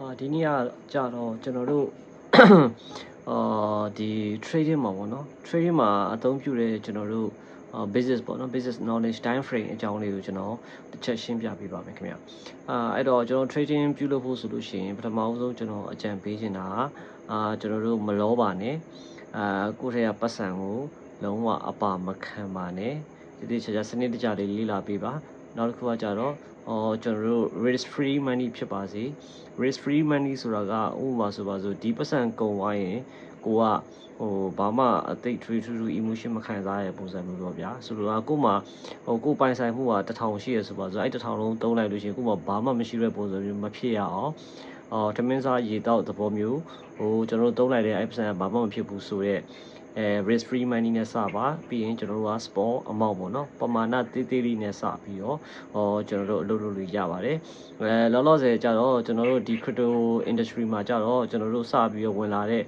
အာဒီနေ့ကကြတော့ကျွန်တော်တို့အာဒီ trading မှာပေါ့နော် trading မှာအသုံးပြုတဲ့ကျွန်တော်တို့အာ business ပေါ့နော် business knowledge time frame အကြောင်းလေးကိုကျွန်တော်တစ်ချက်ရှင်းပြပေးပါမယ်ခင်ဗျအာအဲ့တော့ကျွန်တော် trading ပြုလုပ်ဖို့ဆိုလို့ရှိရင်ပထမဆုံးကျွန်တော်အကြံပေးချင်တာကအာကျွန်တော်တို့မလောပါနဲ့အာကိုယ့်ထက်ကပတ်စံကိုလုံးဝအပါမခံပါနဲ့ဒီတိကျကျစနစ်တကျလေးလေ့လာပေးပါ နောက်တစ်ခုကကြတော့အော်ကျွန်တော်တို့ risk free money ဖြစ်ပါစေ risk free money ဆိုတာကဥပမာဆိုပါစို့ဒီပတ်စံကုန်သွားရင်ကိုကဟိုဘာမှအသိ trade to to emotion မခံစားရတဲ့ပုံစံမျိုးတော့ဗျာဆိုလိုတာကို့မှာဟိုကိုယ်ပိုင်ဆိုင်မှုကတစ်ထောင်ရှိရဆိုပါစို့အဲ့တစ်ထောင်လုံးသုံးလိုက်လို့ရှိရင်ကို့မှာဘာမှမရှိတဲ့ပုံစံမျိုးမဖြစ်ရအောင်အော်ထမင်းစားရေတောက်သဘောမျိုးဟိုကျွန်တော်တို့သုံးလိုက်တဲ့အဲ့ပတ်စံကဘာမှမဖြစ်ဘူးဆိုတော့ အဲ risk free money နဲ့စပါပြီးရင်ကျွန်တော်တို့က sport amount ပေါ့နော်ပမာဏတေးသေးလေးနဲ့စပြီးတော့ဟောကျွန်တော်တို့အလုပ်လုပ်လို့ရပါတယ်အဲလောလောဆယ်ကြတော့ကျွန်တော်တို့ဒီ crypto industry မှာကြတော့ကျွန်တော်တို့စပြီးတော့ဝင်လာတဲ့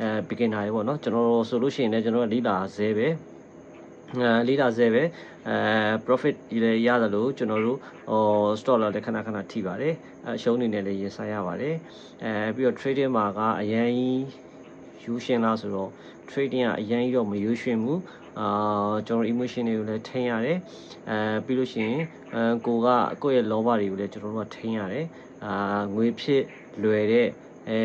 အဲ beginner တွေပေါ့နော်ကျွန်တော်တို့ဆိုလို့ရှိရင်လည်းကျွန်တော်တို့ကလီလာဇဲပဲအဲလီလာဇဲပဲအဲ profit ဒီလည်းရတယ်လို့ကျွန်တော်တို့ဟို stock လောက်လည်းခဏခဏထိပါတယ်အဲအရှုံးနေနဲ့လည်းရင်ဆိုင်ရပါတယ်အဲပြီးတော့ trading မှာကအရင် ယူရှင်လားဆိုတော့ trading ကအရင်ကြီးတော့မရွှေ့ရွှင်ဘူးအာကျွန်တော် emotion တွေကိုလည်းထိန်းရတယ်အဲပြီးလို့ရှိရင်အဲကိုကကိုယ့်ရဲ့လောဘတွေကိုလည်းကျွန်တော်တို့ကထိန်းရတယ်အာငွေဖြစ်လွယ်တဲ့အဲ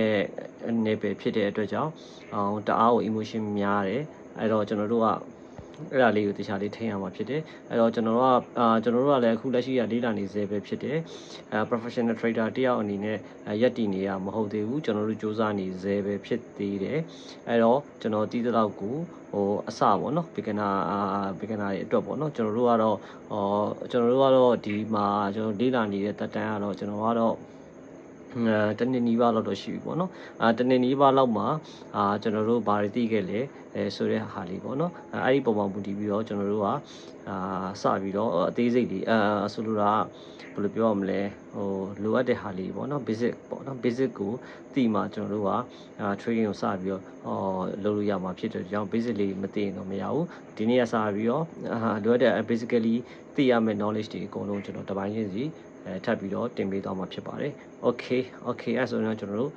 အနေပဲဖြစ်တဲ့အတွက်ကြောင့်အောင်တအားကို emotion များတယ်အဲ့တော့ကျွန်တော်တို့က အဲ့ဒါလေးကိုတခြားလေးထိန်းရမှာဖြစ်တယ်အဲ့တော့ကျွန်တော်တို့ကအာကျွန်တော်တို့ကလည်းအခုလက်ရှိကလေးလာနေစေပဲဖြစ်တယ်အဲ professional trader တယောက်အနေနဲ့ရက်တည်နေရမဟုတ်သေးဘူးကျွန်တော်တို့စူးစမ်းနေစေပဲဖြစ်သေးတယ်အဲ့တော့ကျွန်တော်တီးတဲ့လောက်ကိုဟိုအစပေါ့နော် beginner အာ beginner တွေအတွက်ပေါ့နော်ကျွန်တော်တို့ကတော့ဟောကျွန်တော်တို့ကတော့ဒီမှာကျွန်တော်လေးလာနေတဲ့တက်တန်းကတော့ကျွန်တော်ကတော့အဲ တနေ့နီးပါးလောက်တော့ရှိပြီပေါ့နော်အာတနေ့နီးပါးလောက်မှာအာကျွန်တော်တို့ဘာတွေသိခဲ့လဲအဲဆိုတဲ့ဟာလေးပေါ့နော်အဲအဲ့ဒီပုံမှန်မူတည်ပြီးတော့ကျွန်တော်တို့ကအာစပြီးတော့အသေးစိတ်လေးအာဆိုလိုတာကဘယ်လိုပြောရမလဲဟိုလိုအပ်တဲ့ဟာလေးပေါ့နော် basic ပေါ့နော် basic ကိုသိမှကျွန်တော်တို့ကအာ trading ကိုစပြီးတော့ဟောလုပ်လို့ရမှာဖြစ်တဲ့ကြောင့် basic လေးမသိရင်တော့မရဘူးဒီနေ့ကစပြီးတော့အာလိုအပ်တဲ့ basically သိရမယ့် knowledge တွေအကုန်လုံးကျွန်တော်တပိုင်းချင်းစီ အဲထပ်ပြီးတော့တင်ပေးသွားမှာဖြစ်ပါတယ် okay okay အဲ့ဆိုရင်တော့ကျွန်တော်တို့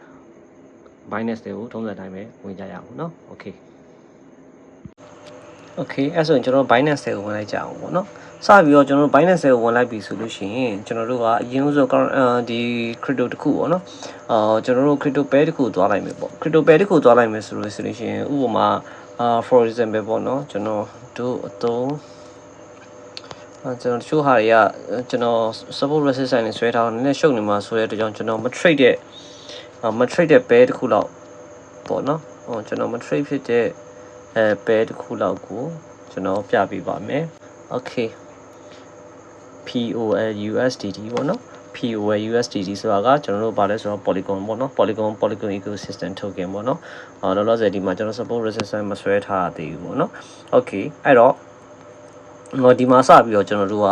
Binance တွေကိုထုံးစံတိုင်းပဲဝင်ကြရအောင်เนาะ okay okay အဲ့ဆိုရင်ကျွန်တော် Binance တွေကိုဝင်လိုက်ကြအောင်ပေါ့เนาะစပြီးတော့ကျွန်တော်တို့ Binance တွေကိုဝင်လိုက်ပြီဆိုလို့ရှိရင်ကျွန်တော်တို့ကအရင်ဆုံးဒီ crypto တစ်ခုပေါ့เนาะအာကျွန်တော်တို့ crypto pair တစ်ခုသွားလိုက်မယ်ပေါ့ crypto pair တစ်ခုသွားလိုက်မယ်ဆိုလို့ဆိုလို့ရှိရင်ဥပမာအာ for example ပေါ့เนาะကျွန်တော်တို့အသုံးအဲ ကျွန်တော်တချို့ဟာတွေကကျွန်တော် support resistance နဲ့ဆွဲထားတော့နည်းနည်းရှုပ်နေမှာဆိုတဲ့အတွက်ကြောင့်ကျွန်တော်မ trade တဲ့မ trade တဲ့ pair တစ်ခုလောက်ပေါ့နော်ဟိုကျွန်တော်မ trade ဖြစ်တဲ့အဲ pair တစ်ခုလောက်ကိုကျွန်တော်ပြပေးပါမယ် okay POL USDT ပေါ့နော် POL USDT ဆိုတာကကျွန်တော်တို့ဗာလဲဆိုတော့ Polygon ပေါ့နော် Polygon Polygon ecosystem token ပေါ့နော်အော်လောလောဆယ်ဒီမှာကျွန်တော် support resistance မဆွဲထားသေးဘူးပေါ့နော် okay အဲ့တော့ ဟိုဒီမှာစပြီးတော့ကျွန်တော်တို့က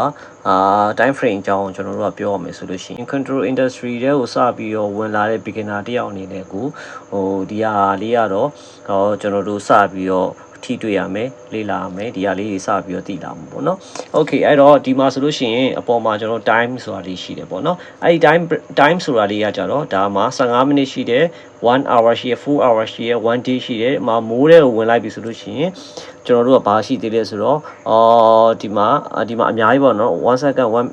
အာ time frame အကြောင်းကျွန်တော်တို့ကပြောရမယ်ဆိုလို့ရှိရင် control industry တဲ့ကိုစပြီးတော့ဝင်လာတဲ့ beginner တယောက်အနေနဲ့ကိုဟိုဒီဟာလေးကတော့ဟောကျွန်တော်တို့စပြီးတော့ ထိတွေ့ရမယ်လေ့လာရမယ်ဒီဟာလေးတွေစပြီးတော့သိလာမှာပေါ့နော်။ Okay အဲ့တော့ဒီမှာဆိုလို့ရှိရင်အပေါ်မှာကျွန်တော် time ဆိုတာလေးရှိတယ်ပေါ့နော်။အဲ့ဒီ time time ဆိုတာလေးကကြတော့ဒါမှာ15မိနစ်ရှိတယ်1 hour ရှိရ4 hour ရှိရ1 day ရှိတယ်။မှာမိုးတဲ့ကိုဝင်လိုက်ပြီဆိုလို့ရှိရင်ကျွန်တော်တို့ကဘာရှိသေးလဲဆိုတော့အော်ဒီမှာဒီမှာအများကြီးပေါ့နော်1 second 1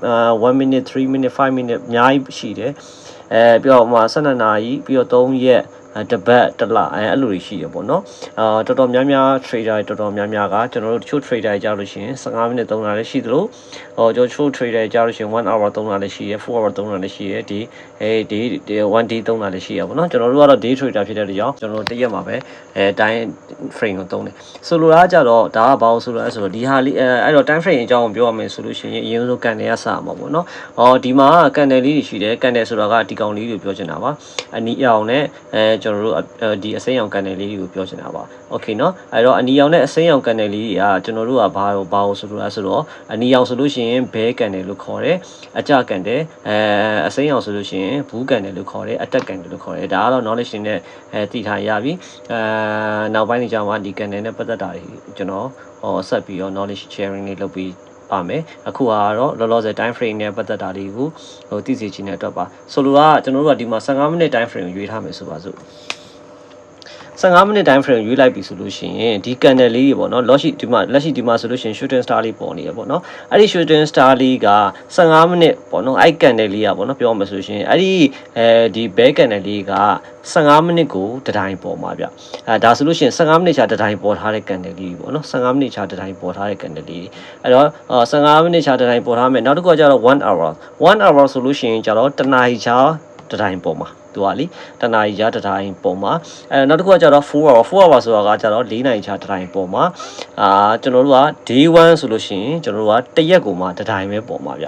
1 minute 3 minute 5 minute အများကြီးရှိတယ်။အဲပြီးတော့ဟိုမှာ12နာရီပြီးတော့3ရက် တပတ်တစ်လအဲအဲ့လိုတွေရှိရပေါ့နော်အာတော်တော်များများ trader တွေတော်တော်များများကကျွန်တော်တို့တချို့ trader တွေကြားလို့ရှိရင်15မိနစ်3နာရီရှိသလိုဟောကျွန်တော်တချို့ trader တွေကြားလို့ရှိရင်1 hour 3နာရီရှိရ4 hour 3နာရီရှိရဒီအဲဒီ1 day 3နာရီရှိရပေါ့နော်ကျွန်တော်တို့ကတော့ day trader ဖြစ်တဲ့အတွက်ကြောင့်ကျွန်တော်တို့တရက်မှာပဲအဲ time frame ကိုသုံးတယ်ဆိုလိုတာကကြတော့ဒါကဘာလို့ဆိုလို့လဲဆိုတော့ဒီဟာလေးအဲအဲ့တော့ time frame အကြောင်းကိုပြောရမယ်ဆိုလို့ရှိရင်အရင်ဆုံးကန်တယ်ကစမှာပေါ့နော်ဟောဒီမှာကန်တယ်လေးတွေရှိတယ်ကန်တယ်ဆိုတာကဒီကောင်လေးတွေပြောချင်တာပါအနီအောင်နဲ့အဲကျွန်တော်တို့ဒီအစိမ်းရောင်ကန်တယ်လေးတွေကိုပြောချင်တာပါโอเคเนาะအဲ့တော့အနီရောင်နဲ့အစိမ်းရောင်ကန်တယ်လေးတွေကကျွန်တော်တို့ကဘာလို့ဘာလို့ဆိုလို့လဲဆိုတော့အနီရောင်ဆိုလို့ရှိရင်ဘဲကန်တယ်လို့ခေါ်တယ်အကြကန်တယ်အဲအစိမ်းရောင်ဆိုလို့ရှိရင်ဘူးကန်တယ်လို့ခေါ်တယ်အတက်ကန်တယ်လို့ခေါ်တယ်ဒါကတော့ knowledge တွေနဲ့အဲသိထားရပြီအဲနောက်ပိုင်းတွေကျမှဒီကန်တယ်နဲ့ပတ်သက်တာတွေကျွန်တော်ဟောဆက်ပြီးတော့ knowledge sharing တွေလုပ်ပြီး ပါမယ်အခုကတော့လောလောဆယ် time frame နဲ့ပတ်သက်တာလေးကိုဟိုသိစေချင်တဲ့အတွက်ပါဆိုလိုတာကကျွန်တော်တို့ကဒီမှာ15မိနစ် time frame ကိုရွေးထားမယ်ဆိုပါစို့ 15မိနစ် time frame ရွေးလိုက်ပြီဆိုလို့ရှိရင်ဒီ candle လေးတွေပေါ့နော်လက်ရှိဒီမှာလက်ရှိဒီမှာဆိုလို့ရှိရင် shooting star လေးပေါ်နေရပေါ့နော်အဲ့ဒီ shooting star လေးက15မိနစ်ပေါ့နော်အဲ့ candle လေးอ่ะပေါ့နော်ပြောမှဆိုလို့ရှိရင်အဲ့ဒီအဲဒီ bear candle လေးက15မိနစ်ကိုတစ်တိုင်းပေါ်မှာဗျအဲဒါဆိုလို့ရှိရင်15မိနစ်ချာတစ်တိုင်းပေါ်ထားတဲ့ candle လေးပေါ့နော်15မိနစ်ချာတစ်တိုင်းပေါ်ထားတဲ့ candle လေးအဲ့တော့15မိနစ်ချာတစ်တိုင်းပေါ်ထားမယ်နောက်တစ်ခုကကျတော့1 hour 1 hour ဆိုလို့ရှိရင်ကျတော့တစ်နာရီချာတစ်တိုင်းပေါ်မှာ သူကလေတနာရီကြာတစ်တိုင်းပုံမှာအဲနောက်တစ်ခုကကျတော့4 hour 4 hour ဆိုတာကကျတော့4နိုင်ကြာတစ်တိုင်းပုံမှာအာကျွန်တော်တို့က day 1ဆိုလို့ရှိရင်ကျွန်တော်တို့ကတစ်ရက်ကိုမှတစ်တိုင်းပဲပုံမှာဗျ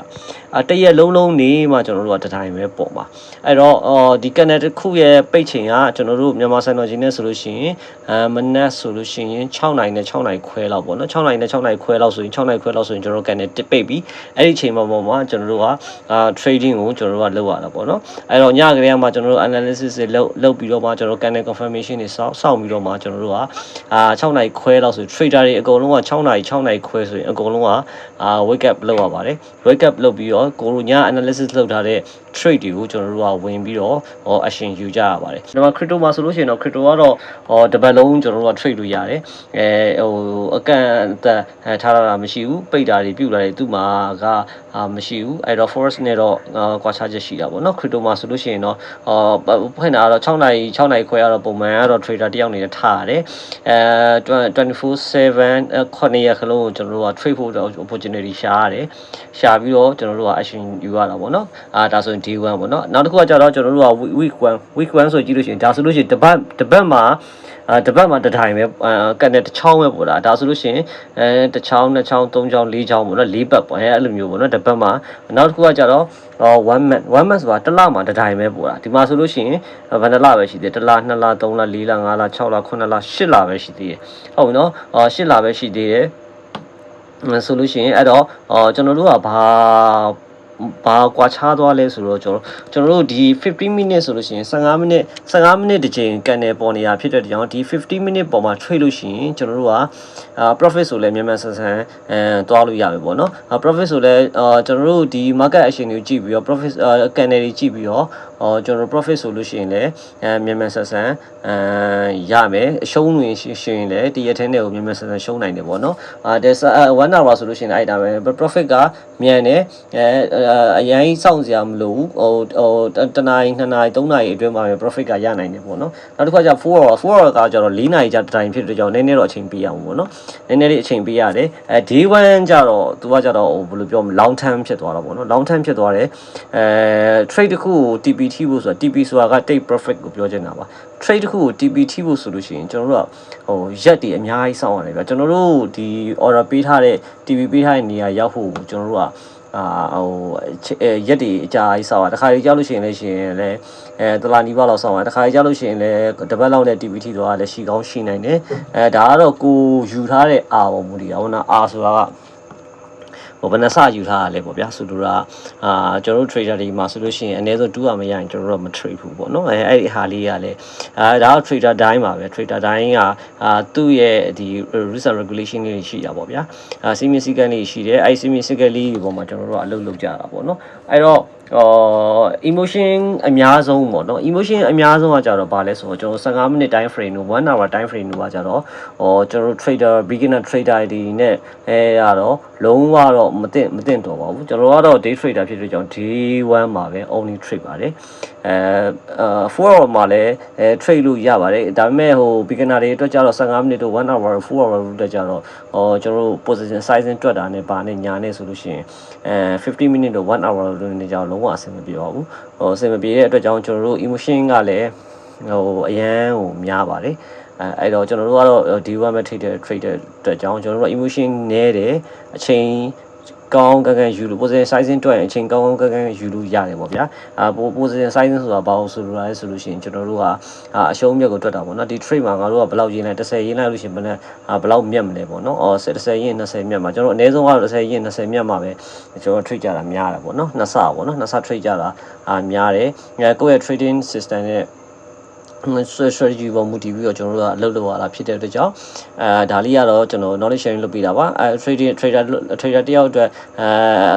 အာတစ်ရက်လုံးလုံးနေမှကျွန်တော်တို့ကတစ်တိုင်းပဲပုံမှာအဲ့တော့အော်ဒီ canal တစ်ခုရဲ့ပိတ်ချိန်ကကျွန်တော်တို့မြန်မာစံတော်ချိန်နဲ့ဆိုလို့ရှိရင်အဲမနက်ဆိုလို့ရှိရင်6နိုင်နဲ့6နိုင်ခွဲလောက်ပေါ့နော်6နိုင်နဲ့6နိုင်ခွဲလောက်ဆိုရင်6နိုင်ခွဲလောက်ဆိုရင်ကျွန်တော်တို့ canal တစ်ပိတ်ပြီးအဲ့ဒီချိန်မှာပေါ့မှာကျွန်တော်တို့ကအာ trading ကိုကျွန်တော်တို့ကလုပ်ရတာပေါ့နော်အဲ့တော့ညကလေးကမှကျွန်တော်တို့ analysis တွေလုပ်လုပ်ပြီးတော့မှကျွန်တော်တို့ canal confirmation တွေစောင့်စောင့်ပြီးတော့မှကျွန်တော်တို့ကအာ6နိုင်ခွဲလောက်ဆို trader တွေအကုန်လုံးက6နိုင်6နိုင်ခွဲဆိုရင်အကုန်လုံးကအာ wake up လုပ်ရပါတယ် wake up လုပ်ပြီးတော့ကိုလိုည analysis လုပ်ထားတဲ့ trade တွေကိုကျွန်တော်တို့ကဝင်ပြီးတော့ဟော action ယူကြရပါတယ်ဒီမှာ crypto မှာဆိုလို့ရှိရင်တော့ crypto ကတော့ဟောတစ်ပတ်လုံးကျွန်တော်တို့က trade လို့ရတယ်အဲဟိုအကန့်အသတ်အဲထားတာမရှိဘူးပိတ်တာတွေပြုတ်တာတွေသူ့မှာကအာမရှိဘူးအဲ့တော့ forest နဲ့တော့ကွာခြားချက်ရှိတာပေါ့နော် crypto မှာဆိုလို့ရှိရင်တော့ဟောဖွင့်တာကတော့6နိုင်6နိုင်ခွဲကတော့ပုံမှန်ကတော့ trader တယောက်နေနဲ့ထားရတယ်အဲ24/7ခုနှစ်ရက်ခလုံးကိုကျွန်တော်တို့က trade ဖို့ opportunity ရှာရတယ်ရှာပြီးတော့ကျွန်တော်တို့က action ယူရတာပေါ့နော်အာဒါဆိုရင် day 1ပေါ့နော်နောက်တစ်ခုကကြတော့ကျွန်တော်တို့က week 1 week 1ဆိုကြည့်လို့ရှိရင်ဒါဆိုလို့ရှိရင်တပတ်တပတ်မှာ အာတပတ်မှာတစ်ထိုင်ပဲကန်တဲ့တစ်ချောင်းပဲပေါ့လားဒါဆိုလို့ရှိရင်အဲတစ်ချောင်းနှစ်ချောင်းသုံးချောင်းလေးချောင်းပေါ့နော်လေးပတ်ပေါ့အဲအဲ့လိုမျိုးပေါ့နော်တပတ်မှာနောက်တစ်ခုကကြတော့1 month 1 month ဆိုတာတစ်လမှာတစ်ထိုင်ပဲပေါ့လားဒီမှာဆိုလို့ရှိရင်ဘယ်နှလပဲရှိသေးတယ်တစ်လနှစ်လသုံးလလေးလငါးလ6လ9လ10လပဲရှိသေးတယ်ဟုတ်ပြီနော်အော်10လပဲရှိသေးတယ်ဆိုလို့ရှိရင်အဲ့တော့အော်ကျွန်တော်တို့ကဘာ ဘာကွာခြားသွားလဲဆိုတော့ကျွန်တော်ကျွန်တော်တို့ဒီ50 minute ဆိုလို့ရှိရင်15 minute 15 minute တစ်ချိန်ကန်တယ်ပေါ်နေတာဖြစ်တဲ့ကြောင့်ဒီ50 minute ပေါ်မှာ trade လို့ရှိရင်ကျွန်တော်တို့ကအာ profit ဆိုလဲမြန်မြန်ဆန်ဆန်အဲတွားလို့ရပြီပေါ့နော် profit ဆိုလဲအာကျွန်တော်တို့ဒီ market action တွေကိုကြည့်ပြီးတော့ profit အာကန်တယ်တွေကြည့်ပြီးတော့အော်ကျွန်တော် profit ဆိုလို့ရှိရင်လည်းအဲမြန်မြန်ဆန်ဆန်အဲရမယ်အရှုံးတွေရှင်ရင်လည်းတရက်ထင်းတွေကိုမြန်မြန်ဆန်ဆန်ရှုံးနိုင်တယ်ပေါ့နော်အာဒါ1 hour ဆိုလို့ရှိရင်အဲ့ဒါပဲ profit ကမြန်တယ်အဲအရင်စောင့်စရာမလိုဘူးဟိုဟိုတနာရီ2နာရီ3နာရီအတွင်းမှာ profit ကရနိုင်တယ်ပေါ့နော်နောက်တစ်ခါကျ4 hour 4 hour ကကျတော့4နာရီကြာတိုင်းဖြစ်တဲ့ကြောင့်နည်းနည်းတော့အချိန်ပေးရအောင်ပေါ့နော်နည်းနည်းလေးအချိန်ပေးရတယ်အဲ day 1ကျတော့သူကကျတော့ဟိုဘယ်လိုပြောမလဲ long term ဖြစ်သွားတော့ပေါ့နော် long term ဖြစ်သွားတယ်အဲ trade တစ်ခုကို TPT ဖို့ဆိုတာ TP ဆိုတာက take profit ကိုပြောချင်တာပါ trade တစ်ခုကို TPT ဖို့ဆိုလို့ရှိရင်ကျွန်တော်တို့ကဟိုရက်တွေအများကြီးစောင့်ရတယ်ဗျကျွန်တော်တို့ဒီ order ပေးထားတဲ့ TP ပေးထားတဲ့နေရာရောက်ဖို့ကျွန်တော်တို့က အာဟိုရက်တွေအကြာကြီးစောင့်ရတခါကြီးကြောက်လို့ရှိရင်လည်းရှင်လည်းအဲတလာနီးပါးလောက်စောင့်ရတခါကြီးကြောက်လို့ရှိရင်လည်းတပတ်လောက်နဲ့ TPT တော့လည်းရှိကောင်းရှိနိုင်တယ်အဲဒါကတော့ကိုယူထားတဲ့အာပေါ်မူတည်တာဟုတ်နော်အာဆိုတာက ဟိုဘယ်နှစယူထားရလဲပေါ့ဗျာဆိုလိုတာအာကျွန်တော်တို့ trader တွေမှာဆိုလို့ရှိရင်အနည်းဆုံးတူးရမရရင်ကျွန်တော်တို့မ trade ဘူးပေါ့နော်အဲအဲ့ဒီဟာလေးကလည်းအာဒါက trader တိုင်းပါပဲ trader တိုင်းကအာသူ့ရဲ့ဒီ risk and regulation တွေရှိတာပေါ့ဗျာအာစီမင်းစည်းကမ်းတွေရှိတယ်အဲ့စီမင်းစည်းကမ်းလေးတွေပေါ်မှာကျွန်တော်တို့ကအလုပ်လုပ်ကြတာပေါ့နော်အဲ့တော့ အော် emotion အများဆုံးပေါ့နော် emotion အများဆုံးကကြတော့ဗာလဲဆိုတော့ကျွန်တော်15မိနစ် time frame တို့1 hour time frame တို့ကကြတော့ဟောကျွန်တော် trader beginner trader တွေနဲ့အဲရတော့လုံးဝတော့မသိမသိတော့ပါဘူးကျွန်တော်ကတော့ day trader ဖြစ်တဲ့ကြောင့် day 1မှာပဲ only trade ပါတယ်အဲ4 hour မှာလည်းအဲ trade လို့ရပါတယ်ဒါပေမဲ့ဟို beginner တွေအတွက်ကြတော့15မိနစ်တို့1 hour 4 hour တို့ကြတော့ဟောကျွန်တော်တို့ position sizing တွက်တာနဲ့ပါနဲ့ညာနဲ့ဆိုလို့ရှိရင်အဲ50 minute တို့1 hour တို့နေကြတော့လုံးဝအဆင်မပြေပါဘူးဟိုအဆင်မပြေတဲ့အတွက်ကြောင့်ကျွန်တော်တို့ emotion ကလည်းဟိုအရန်ဟိုများပါတယ်အဲအဲ့တော့ကျွန်တော်တို့ကတော့ D1 မဲ့ trader trader အတွက်ကြောင့်ကျွန်တော်တို့ emotion နည်းတယ်အချိန် ကောင်းကောင်းကန်ယူလို့ position sizing တွက်ရင်အချိန်ကောင်းကောင်းကန်ကန်ယူလို့ရတယ်ပေါ့ဗျာအာ position sizing ဆိုတာဘာလို့ဆိုလိုလဲဆိုလို့ရှိရင်ကျွန်တော်တို့ကအရှုံးမြတ်ကိုတွက်တာပေါ့နော်ဒီ trade မှာငါတို့ကဘယ်လောက်ရင်းလဲ10ရင်းလိုက်လို့ရှိရင်ဘယ်နဲ့ဘယ်လောက်မြတ်မလဲပေါ့နော်အော်10ရင်း20မြတ်မှာကျွန်တော်အနည်းဆုံးကတော့10ရင်း20မြတ်မှာပဲကျွန်တော် trade ကြတာများတာပေါ့နော်နှစ်ဆပေါ့နော်နှစ်ဆ trade ကြတာအာများတယ်ကိုယ့်ရဲ့ trading system နဲ့ strategy ပေါ်မူတည်ပြီးတော့ကျွန်တော်တို့ကအလုပ်လုပ်ရတာဖြစ်တဲ့အတွက်ကြောင့်အဲဒါလေးကတော့ကျွန်တော် knowledge sharing လုပ်ပေးတာပါအဲ trading trader trader တယောက်အတွက်အဲ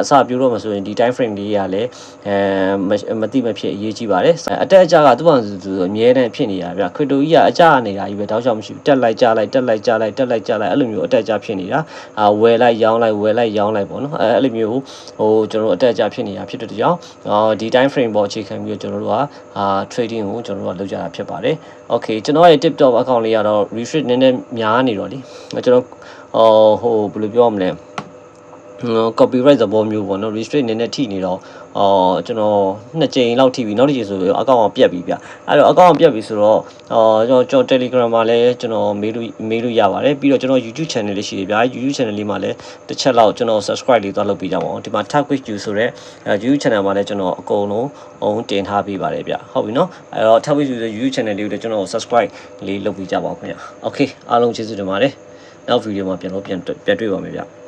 အစပြုလို့မဆိုရင်ဒီ time frame လေးကလည်းအဲမတိမဖြစ်အရေးကြီးပါတယ်အတက်အကျကသူ့ဘာသူအမြဲတမ်းဖြစ်နေတာဗျ crypto ကြီးကအကျနေတာကြီးပဲတောက်ချောက်မရှိဘူးတက်လိုက်ကြလိုက်တက်လိုက်ကြလိုက်တက်လိုက်ကြလိုက်အဲ့လိုမျိုးအတက်အကျဖြစ်နေတာအာဝယ်လိုက်ရောင်းလိုက်ဝယ်လိုက်ရောင်းလိုက်ပေါ့နော်အဲအဲ့လိုမျိုးဟိုကျွန်တော်တို့အတက်အကျဖြစ်နေတာဖြစ်တဲ့အတွက်ကြောင့်အော်ဒီ time frame ပေါ်အခြေခံပြီးတော့ကျွန်တော်တို့ကအာ trading ကိုကျွန်တော်တို့ကလုပ်ကြတာဖြစ်ပါတယ် okay ကျွန်တော်ရဲ့ TikTok account လေးကတော့ restrict နည်းနည်းများနေတော့လीကျွန်တော်ဟိုဟိုဘယ်လိုပြောမလဲ copyright သဘောမျိုးပေါ့နော် restrict နည်းနည်းထိနေတော့အော်ကျွန်တော်နှစ်ကြိမ်လောက်ထိပြီနောက်တစ်ကြိမ်ဆိုတော့အကောင့်ကပြတ်ပြီဗျအဲ့တော့အကောင့်ကပြတ်ပြီဆိုတော့အော်ကျွန်တော်ကျွန်တော် Telegram မှာလည်းကျွန်တော်မေးလို့မေးလို့ရပါတယ်ပြီးတော့ကျွန်တော် YouTube channel လေးရှိတယ်ဗျာ YouTube channel လေးမှာလည်းတစ်ချက်လောက်ကျွန်တော် subscribe လေးသွားလုပ်ပေးကြပါဦးဒီမှာ Tag with you ဆိုတော့ YouTube channel မှာလည်းကျွန်တော်အကုန်လုံးအောင်တင်ထားပေးပါတယ်ဗျဟုတ်ပြီနော်အဲ့တော့ Tag with you ဆို YouTube channel လေးကိုလည်းကျွန်တော် subscribe လေးလုပ်ပေးကြပါဦးခင်ဗျ Okay အားလုံးကျေးဇူးတင်ပါတယ်နောက်ဗီဒီယိုမှာပြန်လို့ပြန်ပြန်တွေ့ပါမယ်ဗျ